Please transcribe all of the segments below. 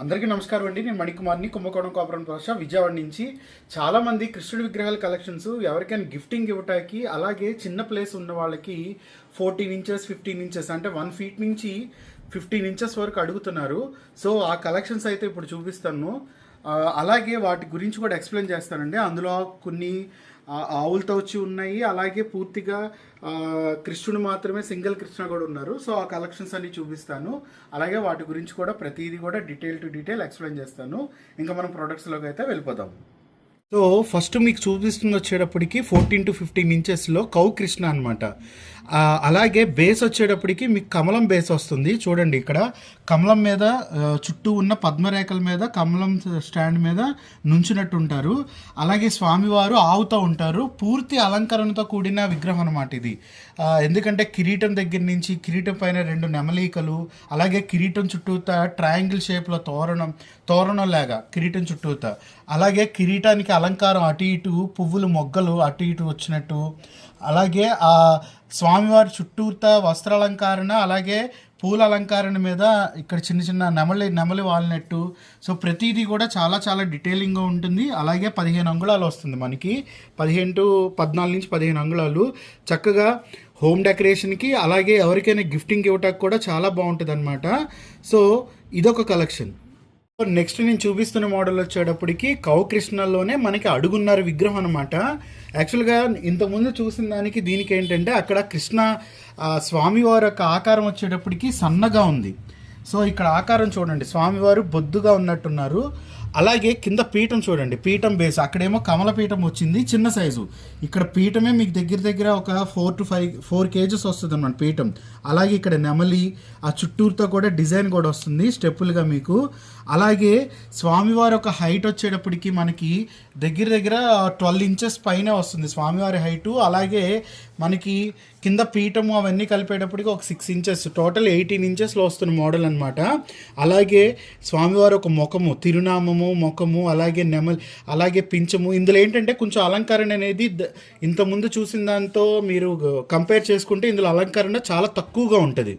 అందరికీ నమస్కారం అండి. నేను మణికుమార్ని. కుంభకోణం కాపురం భాష విజయవాడ నుంచి. చాలామంది కృష్ణుడి విగ్రహాల కలెక్షన్స్ ఎవరికైనా గిఫ్టింగ్ ఇవ్వటానికి అలాగే చిన్న ప్లేస్ ఉన్న వాళ్ళకి ఫోర్టీన్ ఇంచెస్ ఫిఫ్టీన్ ఇంచెస్ అంటే వన్ ఫీట్ నుంచి ఫిఫ్టీన్ ఇంచెస్ వరకు అడుగుతున్నారు. సో ఆ కలెక్షన్స్ అయితే ఇప్పుడు చూపిస్తాను. అలాగే వాటి గురించి కూడా ఎక్స్ప్లెయిన్ చేస్తానండి. అందులో కొన్ని ఆవులతో వచ్చి ఉన్నాయి. అలాగే పూర్తిగా కృష్ణుడు మాత్రమే సింగిల్ కృష్ణ కూడా ఉన్నారు. సో ఆ కలెక్షన్స్ అన్ని చూపిస్తాను. అలాగే వాటి గురించి కూడా ప్రతిదీ కూడా డీటెయిల్ టు డీటెయిల్ ఎక్స్ప్లెయిన్ చేస్తాను. ఇంకా మనం ప్రొడక్ట్స్లోకి అయితే వెళ్ళిపోదాం. సో ఫస్ట్ మీకు చూపిస్తుంది వచ్చేటప్పటికి ఫోర్టీన్ టు ఫిఫ్టీన్ ఇంచెస్లో కౌ కృష్ణ అనమాట అలాగే బేస్ వచ్చేటప్పటికి మీకు కమలం బేస్ వస్తుంది. చూడండి ఇక్కడ కమలం మీద చుట్టూ ఉన్న పద్మరేఖల మీద కమలం స్టాండ్ మీద నుంచునట్టు ఉంటారు. అలాగే స్వామివారు ఆవుతూ ఉంటారు. పూర్తి అలంకరణతో కూడిన విగ్రహం అనమాట ఇది. ఎందుకంటే కిరీటం దగ్గర నుంచి కిరీటం పైన రెండు నెమలీకలు అలాగే కిరీటం చుట్టూతా ట్రయాంగిల్ షేప్లో తోరణం తోరణం లాగా కిరీటం చుట్టూత. అలాగే కిరీటానికి అలంకారం అటు ఇటు పువ్వులు మొగ్గలు అటు ఇటు వచ్చినట్టు. అలాగే ఆ స్వామివారి చుట్టూతా వస్త్రాలంకరణ అలాగే పూల అలంకరణ మీద ఇక్కడ చిన్న చిన్న నెమలి నెమలి వాలినట్టు. సో ప్రతిదీ కూడా చాలా చాలా డీటెయిలింగ్గా ఉంటుంది. అలాగే పదిహేను అంగుళాలు వస్తుంది మనకి. పదిహేను టు పద్నాలుగు నుంచి పదిహేను అంగుళాలు. చక్కగా హోమ్ డెకరేషన్కి అలాగే ఎవరికైనా గిఫ్టింగ్ ఇవ్వటానికి కూడా చాలా బాగుంటుంది అనమాట సో ఇదొక కలెక్షన్ నెక్స్ట్ నేను చూపిస్తున్న మోడల్ వచ్చేటప్పటికి కౌ కృష్ణలోనే మనకి అడుగున్నారు విగ్రహం అనమాట యాక్చువల్గా ఇంతకుముందు చూసిన దానికి దీనికి ఏంటంటే అక్కడ కృష్ణ స్వామివారి యొక్క ఆకారం వచ్చేటప్పటికి సన్నగా ఉంది. సో ఇక్కడ ఆకారం చూడండి. స్వామివారు బొద్దుగా ఉన్నట్టున్నారు. అలాగే కింద పీఠం చూడండి పీఠం బేస్ అక్కడేమో కమల పీఠం వచ్చింది చిన్న సైజు ఇక్కడ పీఠమే మీకు దగ్గర దగ్గర ఒక four to five four kgs వస్తుంది అన్నమాట పీఠం. అలాగే ఇక్కడ నెమలి ఆ చుట్టూరుతో కూడా డిజైన్ కూడా వస్తుంది స్టెప్పులుగా మీకు. అలాగే స్వామివారి ఒక హైట్ వచ్చేటప్పటికి మనకి దగ్గర దగ్గర ట్వెల్వ్ ఇంచెస్ పైన వస్తుంది స్వామివారి హైటు అలాగే మనకి కింద పీఠము అవన్నీ కలిపేటప్పటికి ఒక సిక్స్ ఇంచెస్ టోటల్ ఎయిటీన్ ఇంచెస్లో వస్తున్న మోడల్ అనమాట అలాగే స్వామివారి ఒక ముఖము తిరునామము ముఖము అలాగే నెమలి అలాగే పింఛము. ఇందులో ఏంటంటే కొంచెం అలంకరణ అనేది ద- ఇంతకుముందు చూసిన దాంతో మీరు కంపేర్ చేసుకుంటే ఇందులో అలంకరణ చాలా తక్కువగా ఉంటుంది.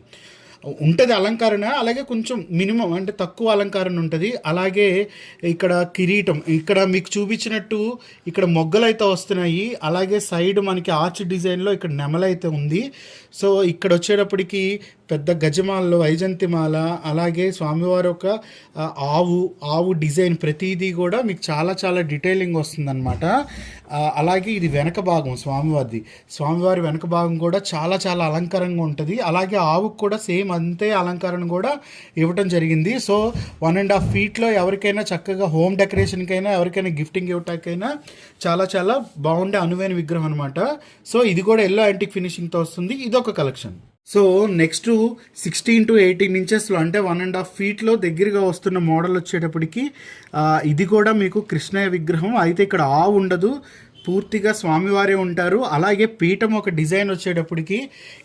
ఉంటుంది అలంకరణ అలాగే కొంచెం మినిమం అంటే తక్కువ అలంకరణ ఉంటుంది. అలాగే ఇక్కడ కిరీటం ఇక్కడ మీకు చూపించినట్టు ఇక్కడ మొగ్గలు అయితే వస్తున్నాయి. అలాగే సైడ్ మనకి ఆర్చ్ డిజైన్లో ఇక్కడ నెమలైతే ఉంది. సో ఇక్కడ వచ్చేటప్పటికి పెద్ద గజమాలలో వైజంతిమాల అలాగే స్వామివారి ఒక ఆవు ఆవు డిజైన్ ప్రతిదీ కూడా మీకు చాలా చాలా డీటెయిలింగ్ వస్తుందన్నమాట. అలాగే ఇది వెనక భాగం స్వామివారిది. స్వామివారి వెనక భాగం కూడా చాలా చాలా అలంకారంగా ఉంటుంది. అలాగే ఆవుకు కూడా సేమ్ అంతే అలంకరణ కూడా ఇవ్వటం జరిగింది. సో వన్ అండ్ హాఫ్ ఫీట్లో ఎవరికైనా చక్కగా హోమ్ డెకరేషన్కైనా ఎవరికైనా గిఫ్టింగ్ ఇవ్వటానికైనా చాలా చాలా బాగుండే అనువైన విగ్రహం అనమాట సో ఇది కూడా ఎల్లో యాంటిక్ ఫినిషింగ్తో వస్తుంది. ఇదొక collection so next sixteen to eighteen ఇంచెస్లో అంటే వన్ అండ్ హాఫ్ ఫీట్లో దగ్గరగా వస్తున్న మోడల్ వచ్చేటప్పటికి ఇది కూడా మీకు కృష్ణయ్య విగ్రహం. అయితే ఇక్కడ ఆవు ఉండదు. పూర్తిగా స్వామివారే ఉంటారు. అలాగే పీఠం ఒక డిజైన్ వచ్చేటప్పటికి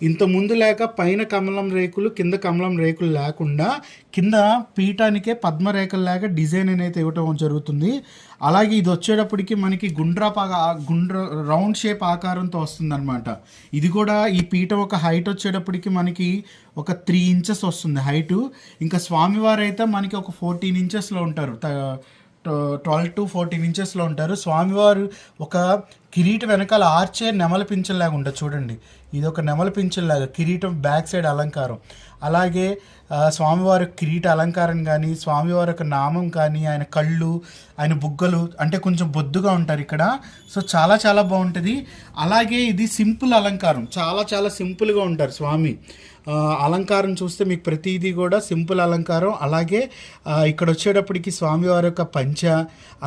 ఇంత ముందు లేక పైన కమలం రేకులు కింద కమలం రేకులు లేకుండా కింద పీఠానికే పద్మరేఖలు లేక డిజైన్ అనేది ఇవ్వటం జరుగుతుంది. అలాగే ఇది వచ్చేటప్పటికి మనకి గుండ్రాపాక గుండ్ర రౌండ్ షేప్ ఆకారంతో వస్తుందన్నమాట. ఇది కూడా ఈ పీఠం ఒక హైట్ వచ్చేటప్పటికి మనకి ఒక త్రీ ఇంచెస్ వస్తుంది హైటు. ఇంకా స్వామివారు అయితే మనకి ఒక ఫోర్టీన్ ఇంచెస్లో ఉంటారు. ట్వెల్వ్ టు ఫోర్టీన్ ఇంచెస్లో ఉంటారు. స్వామివారు ఒక కిరీటం వెనకాల ఆర్చే నెమల పింఛన్లాగా ఉంటుంది చూడండి. ఇది ఒక నెమల పింఛన్లాగా కిరీటం బ్యాక్ సైడ్ అలంకారం. అలాగే స్వామివారి కిరీట అలంకారం కానీ స్వామివారి యొక్క నామం కానీ ఆయన కళ్ళు ఆయన బుగ్గలు అంటే కొంచెం బొద్దుగా ఉంటారు ఇక్కడ. సో చాలా చాలా బాగుంటుంది. అలాగే ఇది సింపుల్ అలంకారం. చాలా చాలా సింపుల్గా ఉంటారు స్వామి. అలంకారం చూస్తే మీకు ప్రతిదీ కూడా సింపుల్ అలంకారం. అలాగే ఇక్కడ వచ్చేటప్పటికి స్వామివారి యొక్క పంచ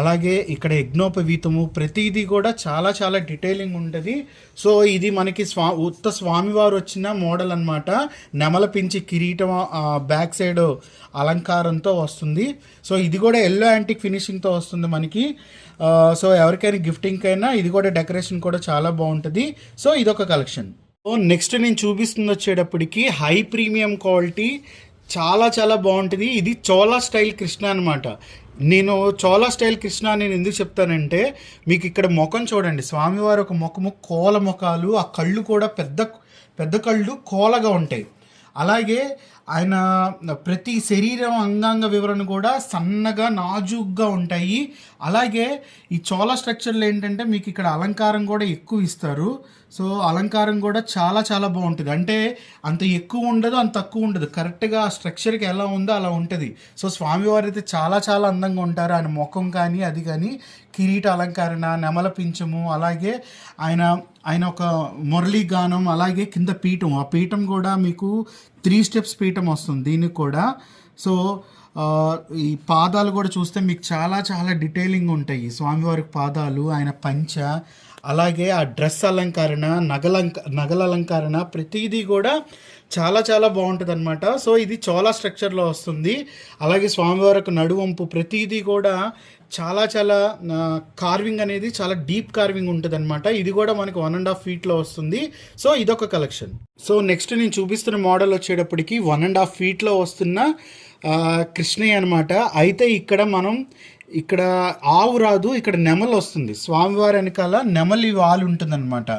అలాగే ఇక్కడ యజ్ఞోపవీతము ప్రతిదీ కూడా చాలా చాలా డీటెయిలింగ్ ఉంటుంది. సో ఇది మనకి స్వా ఉత్త స్వామివారు వచ్చిన మోడల్ అనమాట నెమల పించి కిరీటం బ్యాక్ సైడ్ అలంకారంతో వస్తుంది. సో ఇది కూడా ఎల్లో యాంటిక్ ఫినిషింగ్తో వస్తుంది మనకి. సో ఎవరికైనా గిఫ్టింగ్కైనా అయినా ఇది కూడా డెకరేషన్ కూడా చాలా బాగుంటుంది. సో ఇదొక కలెక్షన్. సో నెక్స్ట్ నేను చూపిస్తుంది వచ్చేటప్పటికి హై ప్రీమియం క్వాలిటీ చాలా చాలా బాగుంటుంది. ఇది చోలా స్టైల్ కృష్ణ అనమాట నేను చోలా స్టైల్ కృష్ణ నేను ఎందుకు చెప్తానంటే మీకు ఇక్కడ ముఖం చూడండి. స్వామివారి ఒక ముఖము కోల ముఖాలు ఆ కళ్ళు కూడా పెద్ద పెద్ద కళ్ళు కోలగా ఉంటాయి. అలాగే ఆయన ప్రతి శరీరం అంగాంగ వివరణ కూడా సన్నగా నాజూగ్గా ఉంటాయి. అలాగే ఈ చోళ స్ట్రక్చర్లో ఏంటంటే మీకు ఇక్కడ అలంకారం కూడా ఎక్కువ ఇస్తారు. సో అలంకారం కూడా చాలా చాలా బాగుంటుంది. అంటే అంత ఎక్కువ ఉండదు అంత తక్కువ ఉండదు. కరెక్ట్గా ఆ స్ట్రక్చర్కి ఎలా ఉందో అలా ఉంటుంది. సో స్వామివారు అయితే చాలా చాలా అందంగా ఉంటారు. ఆయన ముఖం కానీ అది కానీ కిరీట అలంకరణ నెమల పింఛము అలాగే ఆయన ఆయన ఒక మురళీ గానం అలాగే కింద పీఠం. ఆ పీఠం కూడా మీకు త్రీ స్టెప్స్ పీఠం వస్తుంది దీనికి కూడా. సో ఈ పాదాలు కూడా చూస్తే మీకు చాలా చాలా డీటెయిలింగ్ ఉంటాయి. స్వామివారికి పాదాలు ఆయన పంచ అలాగే ఆ డ్రెస్ అలంకరణ నగలంక నగల అలంకరణ ప్రతిదీ కూడా చాలా చాలా బాగుంటుంది అనమాట సో ఇది చోళా స్ట్రక్చర్లో వస్తుంది. అలాగే స్వామివారికి నడువంపు ప్రతిదీ కూడా చాలా చాలా కార్వింగ్ అనేది చాలా డీప్ కార్వింగ్ ఉంటుంది అనమాట ఇది కూడా మనకి వన్ అండ్ హాఫ్ ఫీట్లో వస్తుంది. సో ఇదొక కలెక్షన్ సో నెక్స్ట్ నేను చూపిస్తున్న మోడల్ వచ్చేటప్పటికి వన్ అండ్ హాఫ్ ఫీట్లో వస్తున్న కృష్ణయ్య అనమాట అయితే ఇక్కడ మనం ఇక్కడ ఆవు రాదు ఇక్కడ నెమలి వస్తుంది. స్వామివారి వెనకాల నెమలి వాలు ఉంటుందన్నమాట.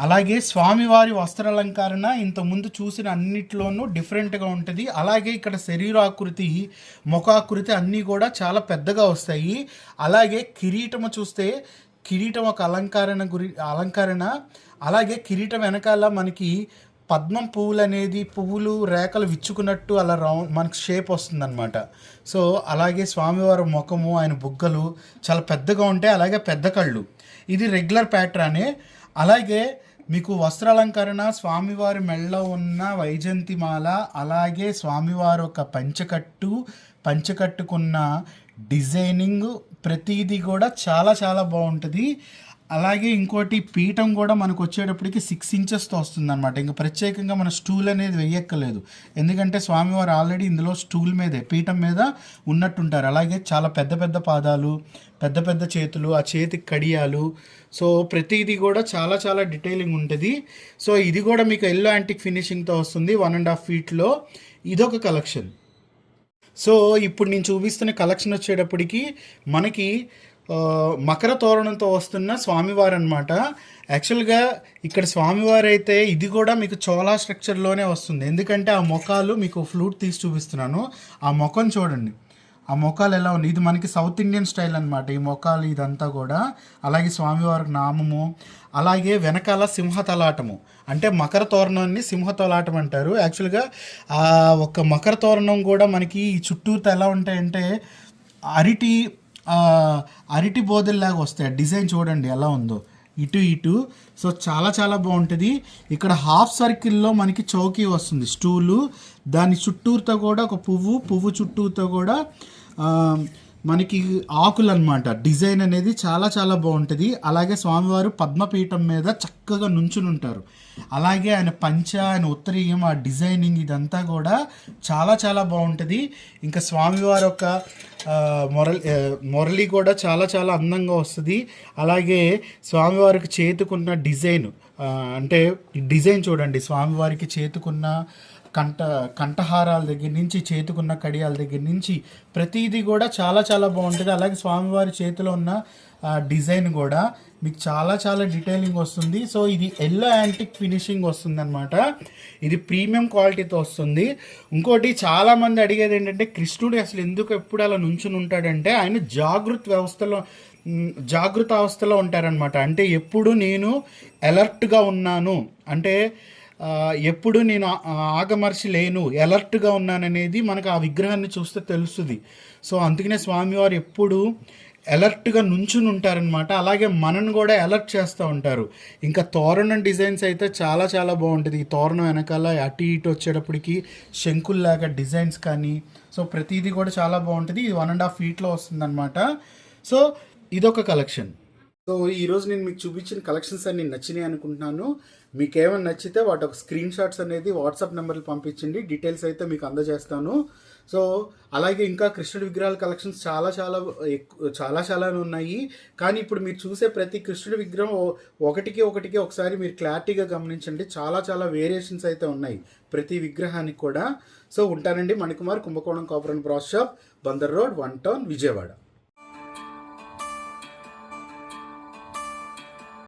అలాగే స్వామివారి వస్త్రాలంకరణ ఇంతకుముందు చూసిన అన్నిట్లోనూ డిఫరెంట్గా ఉంటుంది. అలాగే ఇక్కడ శరీరాకృతి ముఖాకృతి అన్నీ కూడా చాలా పెద్దగా వస్తాయి. అలాగే కిరీటము చూస్తే కిరీటం ఒక అలంకరణ గురి అలంకరణ అలాగే కిరీటం వెనకాల మనకి పద్మం పువ్వులు అనేది పువ్వులు రేఖలు విచ్చుకున్నట్టు అలా రౌండ్ మనకి షేప్ వస్తుందన్నమాట. సో అలాగే స్వామివారి ముఖము ఆయన బుగ్గలు చాలా పెద్దగా ఉంటాయి. అలాగే పెద్ద కళ్ళు. ఇది రెగ్యులర్ ప్యాటర్నే. అలాగే మీకు వస్త్రాలంకరణ స్వామివారి మెళ్ళ ఉన్న వైజంతిమాల అలాగే స్వామివారి ఒక పంచకట్టు పంచకట్టుకున్న డిజైనింగ్ ప్రతిదీ కూడా చాలా చాలా బాగుంటుంది. అలాగే ఇంకోటి పీఠం కూడా మనకు వచ్చేటప్పటికి సిక్స్ ఇంచెస్తో వస్తుంది అనమాట ఇంకా ప్రత్యేకంగా మన స్టూల్ అనేది వెయ్యక్కలేదు ఎందుకంటే స్వామివారు ఆల్రెడీ ఇందులో స్టూల్ మీదే పీఠం మీద ఉన్నట్టుంటారు. అలాగే చాలా పెద్ద పెద్ద పాదాలు పెద్ద పెద్ద చేతులు ఆ చేతికి కడియాలు. సో ప్రతిదీ కూడా చాలా చాలా డీటెయిలింగ్ ఉంటుంది. సో ఇది కూడా మీకు ఎల్లో యాంటిక్ ఫినిషింగ్తో వస్తుంది వన్ అండ్ హాఫ్ ఫీట్లో ఇదొక కలెక్షన్ సో ఇప్పుడు నేను చూపిస్తున్న కలెక్షన్ వచ్చేటప్పటికి మనకి మకర తోరణంతో వస్తున్న స్వామివారు అనమాట యాక్చువల్గా ఇక్కడ స్వామివారు అయితే ఇది కూడా మీకు చోళా స్ట్రక్చర్లోనే వస్తుంది. ఎందుకంటే ఆ మొఖాలు మీకు ఫ్లూట్ తీసి చూపిస్తున్నాను. ఆ మొఖం చూడండి. ఆ మొఖాలు ఎలా ఉన్నాయి? ఇది మనకి సౌత్ ఇండియన్ స్టైల్ అనమాట ఈ మొఖాలు ఇదంతా కూడా. అలాగే స్వామివారికి నామము అలాగే వెనకాల సింహతలాటము అంటే మకర తోరణాన్ని సింహతలాటం అంటారు. యాక్చువల్గా ఆ ఒక మకర తోరణం కూడా మనకి ఈ చుట్టూతో ఎలా ఉంటాయంటే అరిటి అరటి బోదెల్లాగా వస్తాయి. డిజైన్ చూడండి ఎలా ఉందో. ఇటు ఇటు. సో చాలా చాలా బాగుంటుంది. ఇక్కడ హాఫ్ సర్కిల్లో మనకి చౌకీ వస్తుంది స్టూలు. దాని చుట్టూరుతో కూడా ఒక పువ్వు పువ్వు చుట్టూతో కూడా మనకి ఆకులు అనమాట డిజైన్ అనేది చాలా చాలా బాగుంటుంది. అలాగే స్వామివారు పద్మపీఠం మీద చక్కగా నుంచుని ఉంటారు. అలాగే ఆయన పంచ ఆయన ఉత్తరీయం ఆ డిజైనింగ్ ఇదంతా కూడా చాలా చాలా బాగుంటుంది. ఇంకా స్వామివారి యొక్క మొరలి మురళి కూడా చాలా చాలా అందంగా వస్తుంది. అలాగే స్వామివారికి చేతుకున్న డిజైన్ అంటే డిజైన్ చూడండి. స్వామివారికి చేతుకున్న కంట కంఠహారాల దగ్గర నుంచి చేతుకున్న కడియాల దగ్గర నుంచి ప్రతిదీ కూడా చాలా చాలా బాగుంటుంది. అలాగే స్వామివారి చేతిలో ఉన్న డిజైన్ కూడా మీకు చాలా చాలా డీటెయిలింగ్ వస్తుంది. సో ఇది ఎల్లో యాంటిక్ ఫినిషింగ్ వస్తుంది అనమాట ఇది ప్రీమియం క్వాలిటీతో వస్తుంది. ఇంకోటి చాలామంది అడిగేది ఏంటంటే కృష్ణుడు అసలు ఎందుకు ఎప్పుడు అలా నుంచుని ఉంటాడంటే ఆయన జాగృత వ్యవస్థలో మ్, జాగృత అవస్థలో ఉంటారనమాట అంటే ఎప్పుడు నేను అలర్ట్గా ఉన్నాను. అంటే ఎప్పుడు నేను ఆగమర్చి లేను ఎలర్ట్గా ఉన్నాననేది మనకు ఆ విగ్రహాన్ని చూస్తే తెలుస్తుంది. సో అందుకనే స్వామివారు ఎప్పుడు ఎలర్ట్గా నుంచుని ఉంటారనమాట అలాగే మనను కూడా ఎలర్ట్ చేస్తూ ఉంటారు. ఇంకా తోరణం డిజైన్స్ అయితే చాలా చాలా బాగుంటుంది. ఈ తోరణం వెనకాల అటు ఇటు వచ్చేటప్పటికి శంకుల్లాగా డిజైన్స్ కానీ సో ప్రతిదీ కూడా చాలా బాగుంటుంది. ఇది వన్ అండ్ హాఫ్ ఫీట్లో వస్తుందన్నమాట. సో ఇదొక కలెక్షన్. సో ఈరోజు నేను మీకు చూపించిన కలెక్షన్స్ అన్ని నచ్చినాయి అనుకుంటున్నాను. మీకు ఏమైనా నచ్చితే వాటి ఒక స్క్రీన్ షాట్స్ అనేది వాట్సాప్ నెంబర్కి పంపించండి. డీటెయిల్స్ అయితే మీకు అందజేస్తాను. సో అలాగే ఇంకా కృష్ణుడి విగ్రహాల కలెక్షన్స్ చాలా చాలా ఎక్కువ చాలా చాలా ఉన్నాయి. కానీ ఇప్పుడు మీరు చూసే ప్రతి కృష్ణుడి విగ్రహం ఒకటికి ఒకటికి ఒకసారి మీరు క్లారిటీగా గమనించండి. చాలా చాలా వేరియేషన్స్ అయితే ఉన్నాయి ప్రతి విగ్రహానికి కూడా. సో ఉంటానండి. మణికుమార్ కుంభకోణం కాపురం brass shop Bandar road one town Vijayawada.